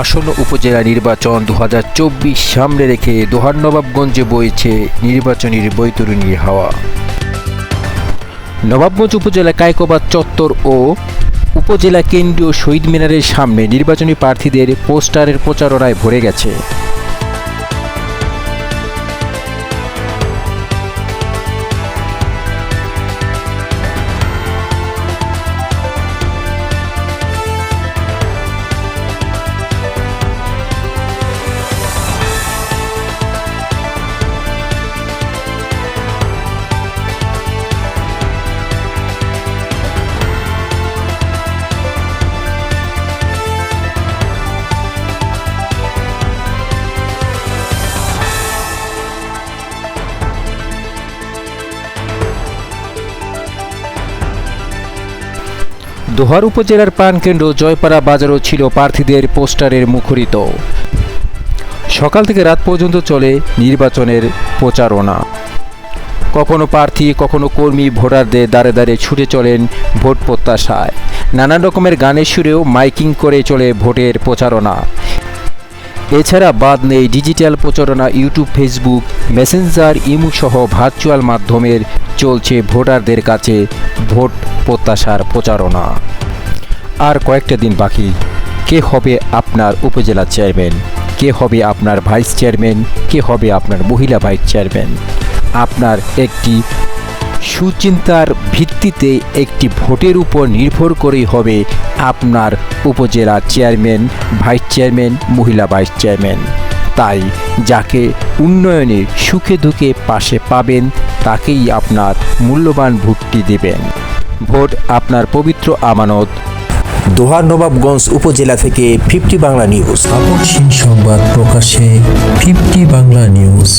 আসন্ন উপজেলা নির্বাচন দু হাজার চব্বিশ সামনে রেখে দোহার নবাবগঞ্জে বইছে নির্বাচনীর বৈতরণীর হাওয়া। নবাবগঞ্জ উপজেলা কায়কোবাদ চত্বর ও উপজেলা কেন্দ্রীয় শহীদ মিনারের সামনে নির্বাচনী প্রার্থীদের পোস্টারের প্রচারণায় ভরে গেছে। দোহার উপজেলার প্রাণকেন্দ্র জয়পাড়া বাজারও ছিল প্রার্থীদের পোস্টারের মুখরিত। সকাল থেকে রাত পর্যন্ত চলে নির্বাচনের প্রচারণা। কখনো প্রার্থী, কখনো কর্মী, ভোটারদের দাঁড়ে দাঁড়ে ছুটে চলেন ভোট প্রত্যাশায়। নানান রকমের গানের সুরেও মাইকিং করে চলে ভোটের প্রচারণা। এছাড়া বাদ নেই ডিজিটাল প্রচারণা, ইউটিউব, ফেসবুক, মেসেঞ্জার, ইমু সহ ভার্চুয়াল মাধ্যমের চলছে ভোটারদের কাছে ভোট প্রত্যাশার প্রচারণা। আর কয়েকটা দিন বাকি। কে হবে আপনার উপজেলা চেয়ারম্যান? কে হবে আপনার ভাইস চেয়ারম্যান? কে হবে আপনার মহিলা ভাইস চেয়ারম্যান? আপনার একটি সুচিন্তার ভিত্তিতে একটি ভোটের উপর নির্ভর করেই হবে আপনার উপজেলা চেয়ারম্যান ভাইস চেয়ারম্যান মহিলা ভাইস চেয়ারম্যান। তাই যাকে উন্নয়নে সুখে দুঃখে পাশে পাবেন তাকেই আপনার মূল্যবান ভোটটি দেবেন। ভোট আপনার পবিত্র আমানত। দোহার নবাবগঞ্জ উপজেলা থেকে ফিফটি বাংলা নিউজ। সংবাদ প্রকাশে ফিফটি বাংলা নিউজ।